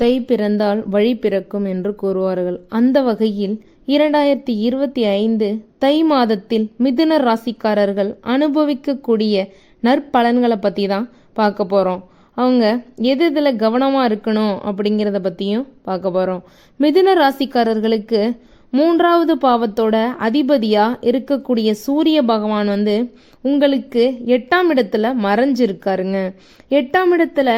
தை பிறந்தால் வழி பிறக்கும் என்று கூறுவார்கள். அந்த வகையில் இரண்டாயிரத்தி இருபத்தி ஐந்து தை மாதத்தில் மிதுன ராசிக்காரர்கள் அனுபவிக்கக்கூடிய நற்பலன்களை பற்றி தான் பார்க்க போகிறோம் அவங்க எது இதில் கவனமாக இருக்கணும் அப்படிங்கிறத பற்றியும் பார்க்க போகிறோம் மிதுன ராசிக்காரர்களுக்கு மூன்றாவது பாவத்தோட அதிபதியாக இருக்கக்கூடிய சூரிய பகவான் வந்து உங்களுக்கு எட்டாம் இடத்துல மறைஞ்சிருக்காருங்க. எட்டாம் இடத்துல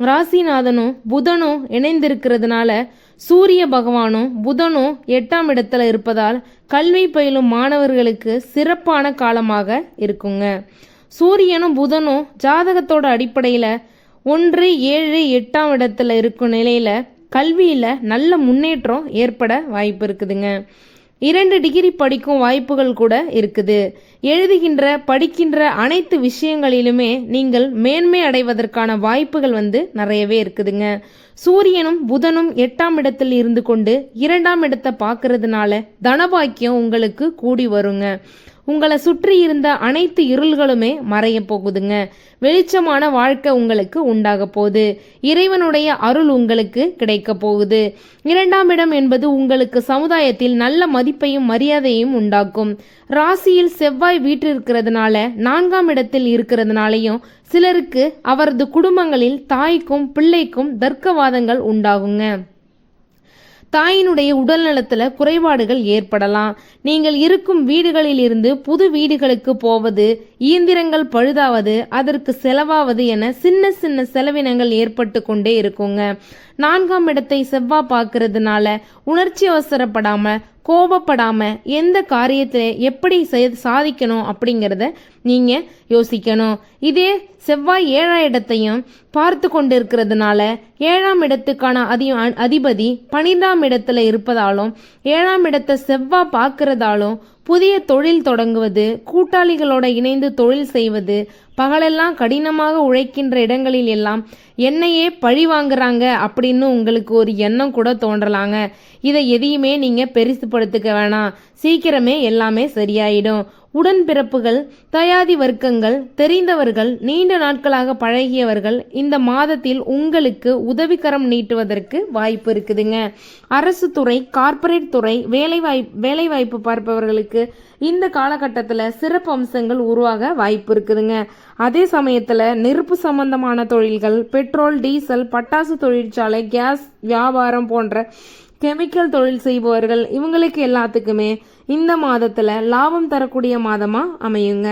ராசிநாதனும் புதனும் இணைந்திருக்கிறதுனால சூரிய பகவானும் புதனும் எட்டாம் இடத்துல இருப்பதால் கல்வி பயிலும் மாணவர்களுக்கு சிறப்பான காலமாக இருக்குங்க. சூரியனும் புதனும் ஜாதகத்தோட அடிப்படையில் ஒன்று ஏழு எட்டாம் இடத்துல இருக்கும் நிலையில் கல்வியில் நல்ல முன்னேற்றம் ஏற்பட வாய்ப்பு இருக்குதுங்க. இரண்டு டிகிரி படிக்கும் வாய்ப்புகள் கூட இருக்குது. எழுதுகின்ற படிக்கின்ற அனைத்து விஷயங்களிலுமே நீங்கள் மேன்மை அடைவதற்கான வாய்ப்புகள் வந்து நிறையவே இருக்குதுங்க. சூரியனும் புதனும் எட்டாம் இடத்தில் இருந்து கொண்டு இரண்டாம் இடத்தை பார்க்கறதுனால தனபாக்கியம் உங்களுக்கு கூடி வருங்க. உங்களை சுற்றி இருந்த அனைத்து இருள்களுமே மறைய போகுதுங்க. வெளிச்சமான வாழ்க்கை உங்களுக்கு உண்டாக போகுது. இறைவனுடைய அருள் உங்களுக்கு கிடைக்க போகுது. இரண்டாம் இடம் என்பது உங்களுக்கு சமுதாயத்தில் நல்ல மதிப்பையும் மரியாதையும் உண்டாக்கும். ராசியில் செவ்வாய் வீற்றிருக்கிறதுனால நான்காம் இடத்தில் இருக்கிறதுனாலையும் சிலருக்கு அவரது குடும்பங்களில் தாய்க்கும் பிள்ளைக்கும் தர்க்கவாதங்கள் உண்டாகுங்க. தாயினுடைய உடல் நலத்துல குறைபாடுகள் ஏற்படலாம். நீங்கள் இருக்கும் வீடுகளில் இருந்து புது வீடுகளுக்கு போவது இயந்திரங்கள் பழுதாவது அதற்கு செலவாவது என சின்ன சின்ன செலவினங்கள் ஏற்பட்டு கொண்டே இருக்குங்க. நான்காம் இடத்தை செவ்வா பார்க்கறதுனால உணர்ச்சி அவசரப்படாம கோபப்படாமல் எந்த காரியத்தை எப்படி சாதிக்கணும் அப்படிங்கிறத நீங்கள் யோசிக்கணும். இதே செவ்வாய் ஏழாம் இடத்தையும் பார்த்து கொண்டு இருக்கிறதுனால ஏழாம் இடத்துக்கான அதி அதிபதி பனிரெண்டாம் இடத்துல இருப்பதாலும் ஏழாம் இடத்தை செவ்வாய் பார்க்கறதாலும் புதிய தொழில் தொடங்குவது கூட்டாளிகளோட இணைந்து தொழில் செய்வது பகலெல்லாம் கடினமாக உழைக்கின்ற இடங்களில் எல்லாம் என்னையே பழி வாங்குறாங்க அப்படின்னு உங்களுக்கு ஒரு எண்ணம் கூட தோன்றலாங்க. இதை எதையுமே நீங்கள் பெருசுப்படுத்திக்க வேணாம். சீக்கிரமே எல்லாமே சரியாயிடும். உடன்பிறப்புகள் தயாதி வர்க்கங்கள் தெரிந்தவர்கள் நீண்ட நாட்களாக பழகியவர்கள் இந்த மாதத்தில் உங்களுக்கு உதவிக்கரம் நீட்டுவதற்கு வாய்ப்பு இருக்குதுங்க. அரசு துறை கார்ப்பரேட் துறை வேலைவாய் வேலைவாய்ப்பு பார்ப்பவர்களுக்கு இந்த காலகட்டத்தில் சிறப்பு அம்சங்கள் உருவாக வாய்ப்பு இருக்குதுங்க. அதே சமயத்தில் நெருப்பு சம்பந்தமான தொழில்கள் பெட்ரோல் டீசல் பட்டாசு தொழிற்சாலை கேஸ் வியாபாரம் போன்ற கெமிக்கல் தொழில் செய்பவர்கள் இவங்களுக்கு எல்லாத்துக்குமே இந்த மாதத்தில் லாபம் தரக்கூடிய மாதமாக அமையுங்க.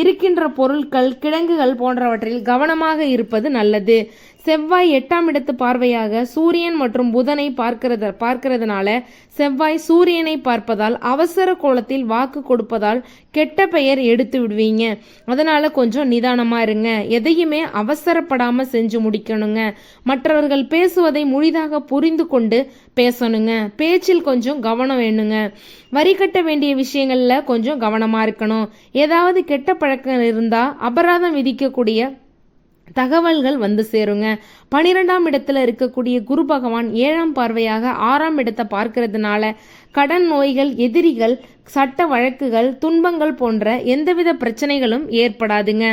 இருக்கின்ற பொருட்கள் கிழங்குகள் போன்றவற்றில் கவனமாக இருப்பது நல்லது. செவ்வாய் எட்டாம் இடத்து பார்வையாக சூரியன் மற்றும் புதனை பார்க்கிறத பார்க்கிறதுனால செவ்வாய் சூரியனை பார்ப்பதால் அவசர கோலத்தில் வாக்கு கொடுப்பதால் கெட்ட பெயர் எடுத்து விடுவீங்க. அதனால கொஞ்சம் நிதானமா இருங்க. எதையுமே அவசரப்படாம செஞ்சு முடிக்கணுங்க. மற்றவர்கள் பேசுவதை முழிதாக புரிந்து கொண்டு பேசணுங்க. பேச்சில் கொஞ்சம் கவனம் வேணுங்க. வரி கட்ட வேண்டிய விஷயங்களில் கொஞ்சம் கவனமாக இருக்கணும். ஏதாவது கெட்ட பழக்கம் இருந்தால் அபராதம் விதிக்கக்கூடிய தகவல்கள் வந்து சேருங்க. பனிரெண்டாம் இடத்துல இருக்கக்கூடிய குரு பகவான் ஏழாம் பார்வையாக ஆறாம் இடத்தை பார்க்கறதுனால கடன் நோய்கள் எதிரிகள் சட்ட வழக்குகள் துன்பங்கள் போன்ற எந்தவித பிரச்சனைகளும் ஏற்படாதுங்க.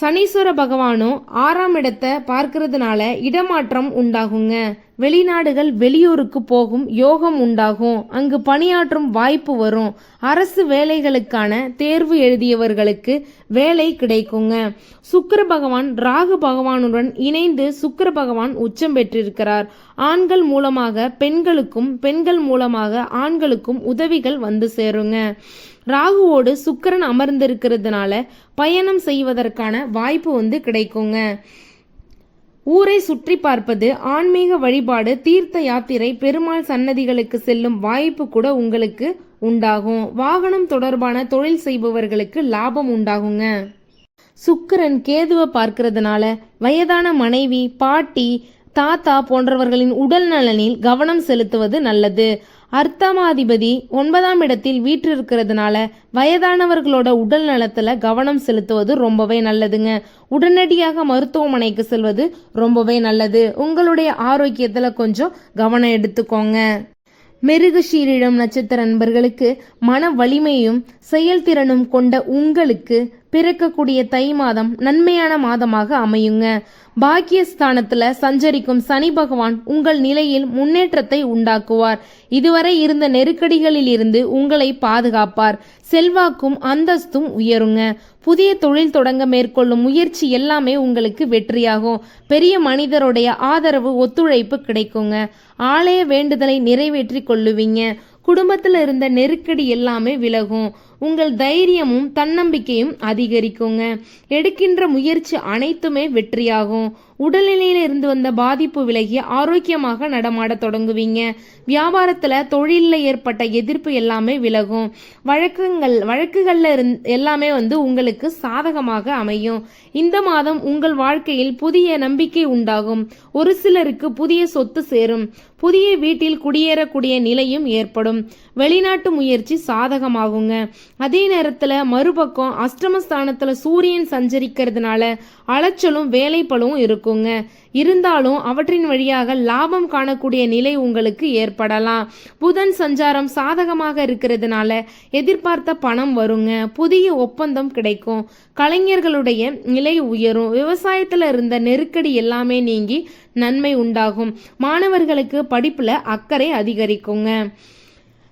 சனீஸ்வர பகவானும் ஆறாம் இடத்தை பார்க்கறதுனால இடமாற்றம் உண்டாகுங்க. வெளிநாடுகள் வெளியூருக்கு போகும் யோகம் உண்டாகும். அங்கு பணியாற்றும் வாய்ப்பு வரும். அரசு வேலைகளுக்கான தேர்வு எழுதியவர்களுக்கு வேலை கிடைக்குங்க. சுக்கர பகவான் ராகு பகவானுடன் இணைந்து சுக்கர பகவான் உச்சம் பெற்றிருக்கிறார். ஆண்கள் மூலமாக பெண்களுக்கும் பெண்கள் மூலமாக ஆண்களுக்கும் உதவிகள் வந்து சேருங்க. ராகுவோடு சுக்கரன் அமர்ந்திருக்கிறதுனால பயணம் செய்வதற்கான வாய்ப்பு வந்து கிடைக்குங்க. ஊரை சுற்றி பார்ப்பது ஆன்மீக வழிபாடு தீர்த்த யாத்திரை பெருமாள் சன்னதிகளுக்கு செல்லும் வாய்ப்பு கூட உங்களுக்கு உண்டாகும். வாகனம் தொடர்பான தொழில் செய்பவர்களுக்கு லாபம் உண்டாகுங்க. சுக்கரன் கேதுவை பார்க்கறதுனால வயதான மனைவி பாட்டி தாத்தா போன்றவர்களின் உடல் நலனில் கவனம் செலுத்துவது நல்லது. அர்த்தமாதிபதி ஒன்பதாம் இடத்தில் வீற்றிருக்கிறதுனால வயதானவர்களோட உடல் நலத்துல கவனம் செலுத்துவது ரொம்பவே நல்லதுங்க. உடனடியாக மருத்துவமனைக்கு செல்வது ரொம்பவே நல்லது. உங்களுடைய ஆரோக்கியத்துல கொஞ்சம் கவனம் எடுத்துக்கோங்க. மிருகஷீரிடம் நட்சத்திர நண்பர்களுக்கு மன வலிமையும் செயல்திறனும் கொண்ட உங்களுக்கு பிறக்கக்கூடிய தை மாதம் நன்மையான மாதமாக அமையுங்க. பாக்கியஸ்தானத்துல சஞ்சரிக்கும் சனி பகவான் உங்கள் நிலையில் முன்னேற்றத்தை உண்டாக்குவார். இதுவரை இருந்த நெருக்கடிகளில் இருந்து உங்களை பாதுகாப்பார். செல்வாக்கும் அந்தஸ்தும் உயருங்க. புதிய தொழில் தொடங்க மேற்கொள்ளும் முயற்சி எல்லாமே உங்களுக்கு வெற்றியாகும். பெரிய மனிதருடைய ஆதரவு ஒத்துழைப்பு கிடைக்குங்க. ஆலய வேண்டுதலை நிறைவேற்றி கொள்ளுவீங்க. குடும்பத்தில் இருந்த நெருக்கடி எல்லாமே விலகும். உங்கள் தைரியமும் தன்னம்பிக்கையும் அதிகரிக்குங்க. எடுக்கின்ற முயற்சி அனைத்துமே வெற்றியாகும். உடல்நிலையில இருந்து வந்த பாதிப்பு விலகி ஆரோக்கியமாக நடமாட தொடங்குவீங்க. வியாபாரத்துல தொழிலில் ஏற்பட்ட எதிர்ப்பு எல்லாமே விலகும். வழக்குங்கள் வழக்குகள்ல இருந் எல்லாமே வந்து உங்களுக்கு சாதகமாக அமையும். இந்த மாதம் உங்கள் வாழ்க்கையில் புதிய நம்பிக்கை உண்டாகும். ஒரு சிலருக்கு புதிய சொத்து சேரும். புதிய வீட்டில் குடியேறக்கூடிய நிலையும் ஏற்படும். வெளிநாட்டு முயற்சி சாதகமாகுங்க. அதே நேரத்தில் மறுபக்கம் அஷ்டமஸ்தானத்தில் சூரியன் சஞ்சரிக்கிறதுனால அலைச்சலும் வேலைப்பளும் இருக்குங்க. இருந்தாலும் அவற்றின் வழியாக லாபம் காணக்கூடிய நிலை உங்களுக்கு ஏற்படலாம். புதன் சஞ்சாரம் சாதகமாக இருக்கிறதுனால எதிர்பார்த்த பணம் வருங்க. புதிய ஒப்பந்தம் கிடைக்கும். கலைஞர்களுடைய நிலை உயரும். விவசாயத்தில் இருந்த நெருக்கடி எல்லாமே நீங்கி நன்மை உண்டாகும். மாணவர்களுக்கு படிப்பில் அக்கறை அதிகரிக்குங்க.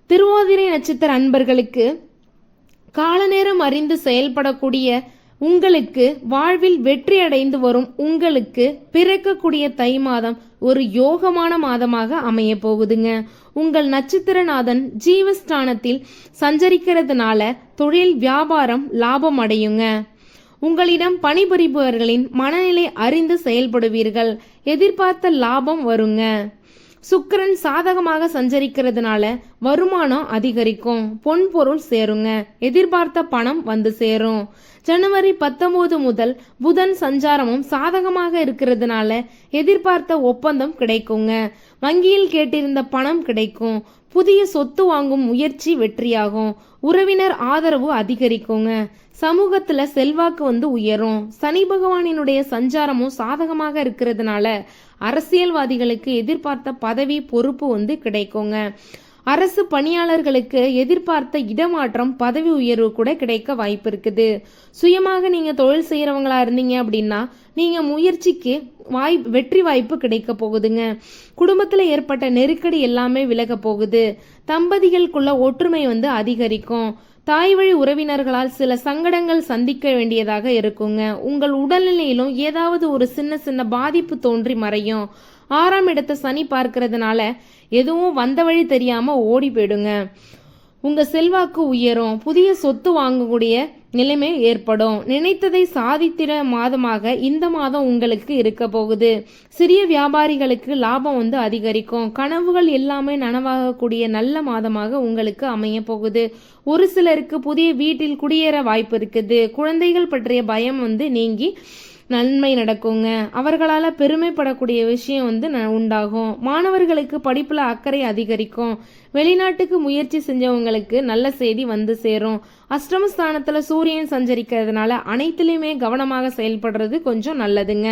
திருவாதிரை நட்சத்திர அன்பர்களுக்கு காலநேரம் அறிந்து செயல்படக்கூடிய உங்களுக்கு வாழ்வில் வெற்றி அடைந்து வரும் உங்களுக்கு பிறக்கக்கூடிய தை மாதம் ஒரு யோகமான மாதமாக அமைய போகுதுங்க. உங்கள் நட்சத்திரநாதன் ஜீவஸ்தானத்தில் சஞ்சரிக்கிறதுனால தொழில் வியாபாரம் லாபம் அடையுங்க. உங்களிடம் பணிபுரிபவர்களின் மனநிலை அறிந்து செயல்படுவீர்கள். எதிர்பார்த்த லாபம் வருங்க. சுக்கரன் சாதகமாக சஞ்சரிக்கிறதுனால வருமானம் அதிகரிக்கும். பொன் பொருள் சேருங்க. எதிர்பார்த்த பணம் வந்து சேரும். ஜனவரி பத்தொன்பது முதல் புதன் சஞ்சாரமும் சாதகமாக இருக்கிறதுனால எதிர்பார்த்த ஒப்பந்தம் கிடைக்குங்க. வங்கியில் கேட்டிருந்த பணம் கிடைக்கும். புதிய சொத்து வாங்கும் முயற்சி வெற்றியாகும். உறவினர் ஆதரவு அதிகரிக்குங்க. சமூகத்துல செல்வாக்கு வந்து உயரும். சனி பகவானினுடைய சஞ்சாரமும் சாதகமாக இருக்கிறதுனால அரசியல்வாதிகளுக்கு எதிர்பார்த்த பதவி பொறுப்பு வந்து கிடைக்குங்க. அரசு பணியாளர்களுக்கு எதிர்பார்த்த இடமாற்றம் பதவி உயர்வு கூட கிடைக்க வாய்ப்பு இருக்குது. சுயமாக நீங்க தொழில் செய்கிறவங்களா இருந்தீங்க அப்படின்னா நீங்க முயற்சிக்கு வாய் வெற்றி வாய்ப்பு கிடைக்க போகுதுங்க. குடும்பத்துல ஏற்பட்ட நெருக்கடி எல்லாமே விலக போகுது. தம்பதிகளுக்குள்ள ஒற்றுமை வந்து அதிகரிக்கும். தாய் வழி உறவினர்களால் சில சங்கடங்கள் சந்திக்க வேண்டியதாக இருக்குங்க. உங்கள் உடல்நிலையிலும் ஏதாவது ஒரு சின்ன சின்ன பாதிப்பு தோன்றி மறையும். ஆறாம் இடத்தை சனி பார்க்கறதுனால எதுவும் வந்த வழி தெரியாம ஓடி போயிடுங்க. உங்க செல்வாக்கு உயரும். புதிய சொத்து வாங்கக்கூடிய நிலைமை ஏற்படும். நினைத்ததை சாதித்திர மாதமாக இந்த மாதம் உங்களுக்கு இருக்க போகுது. சிறிய வியாபாரிகளுக்கு லாபம் வந்து அதிகரிக்கும். கனவுகள் எல்லாமே நனவாகக்கூடிய நல்ல மாதமாக உங்களுக்கு அமைய போகுது. ஒரு சிலருக்கு புதிய வீட்டில் குடியேற வாய்ப்பு இருக்குது. குழந்தைகள் பற்றிய பயம் வந்து நீங்கி நன்மை நடக்குங்க. அவர்களால் பெருமைப்படக்கூடிய விஷயம் வந்து உண்டாகும். மாணவர்களுக்கு படிப்பில் அக்கறை அதிகரிக்கும். வெளிநாட்டுக்கு முயற்சி செஞ்சவங்களுக்கு நல்ல செய்தி வந்து சேரும். அஷ்டமஸ்தானத்தில் சூரியன் சஞ்சரிக்கிறதுனால அனைத்துலேயுமே கவனமாக செயல்படுறது கொஞ்சம் நல்லதுங்க.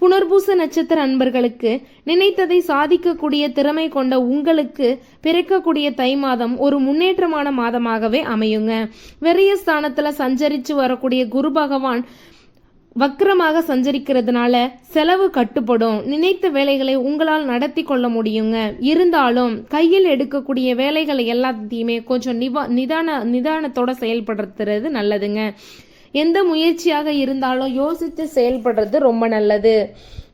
புனர்பூச நட்சத்திர அன்பர்களுக்கு நினைத்ததை சாதிக்கக்கூடிய திறமை கொண்ட உங்களுக்கு பிறக்கக்கூடிய தை மாதம் ஒரு முன்னேற்றமான மாதமாகவே அமையுங்க. வெறிய ஸ்தானத்தில் சஞ்சரித்து வரக்கூடிய குரு பகவான் வக்கரமாக சஞ்சரிக்கிறதுனால செலவு கட்டுப்படும். நினைத்த வேலைகளை உங்களால் நடத்தி கொள்ள முடியுங்க. இருந்தாலும் கையில் எடுக்கக்கூடிய வேலைகளை எல்லாத்தையுமே கொஞ்சம் நிவா நிதான நிதானத்தோட செயல்படுத்துறது நல்லதுங்க. எந்த முயற்சியாக இருந்தாலும் யோசித்து செயல்படுறது ரொம்ப நல்லது.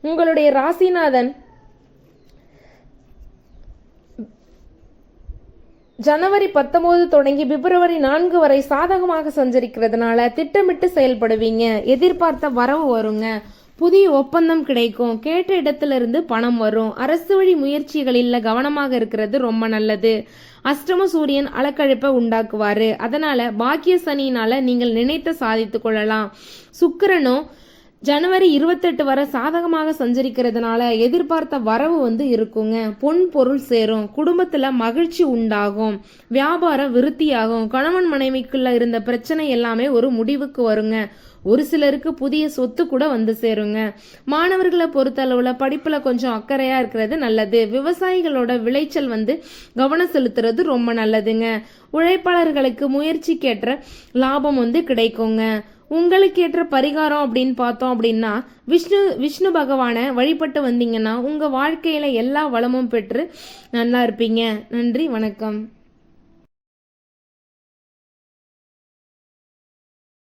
உங்களுடைய ராசிநாதன் ஜனவரி பத்தொன்பது தொடங்கி பிப்ரவரி நான்கு வரை சாதகமாக சஞ்சரிக்கிறதுனால திட்டமிட்டு செயல்படுவீங்க. எதிர்பார்த்த வரவு வருங்க. புதிய ஒப்பந்தம் கிடைக்கும். கேட்ட இடத்துல இருந்து பணம் வரும். அரசு வழி முயற்சிகளில் கவனமாக இருக்கிறது ரொம்ப நல்லது. அஷ்டம சூரியன் அலக்கழிப்பை உண்டாக்குவாரு. அதனால பாக்கிய சனியினால நீங்கள் நினைத்த சாதித்து கொள்ளலாம். சுக்கிரனும் ஜனவரி இருபத்தெட்டு வரை சாதகமாக சஞ்சரிக்கிறதுனால எதிர்பார்த்த வரவு வந்து இருக்குங்க. பொன் பொருள் சேரும். குடும்பத்தில் மகிழ்ச்சி உண்டாகும். வியாபாரம் விருத்தியாகும். கணவன் மனைவிக்குள்ள இருந்த பிரச்சனை எல்லாமே ஒரு முடிவுக்கு வருங்க. ஒரு சிலருக்கு புதிய சொத்து கூட வந்து சேருங்க. மாணவர்களை பொறுத்தளவுல படிப்புல கொஞ்சம் அக்கறையா இருக்கிறது நல்லது. விவசாயிகளோட விளைச்சல் வந்து கவனம் செலுத்துறது ரொம்ப நல்லதுங்க. உழைப்பாளர்களுக்கு முயற்சிக்கேற்ற லாபம் வந்து கிடைக்குங்க. உங்களுக்கு ஏற்ற பரிகாரம் அப்படின்னு பார்த்தோம் அப்படின்னா விஷ்ணு விஷ்ணு பகவானை வழிபட்டு வந்தீங்கன்னா உங்கள் வாழ்க்கையில் எல்லா வளமும் பெற்று நல்லா இருப்பீங்க. நன்றி வணக்கம்.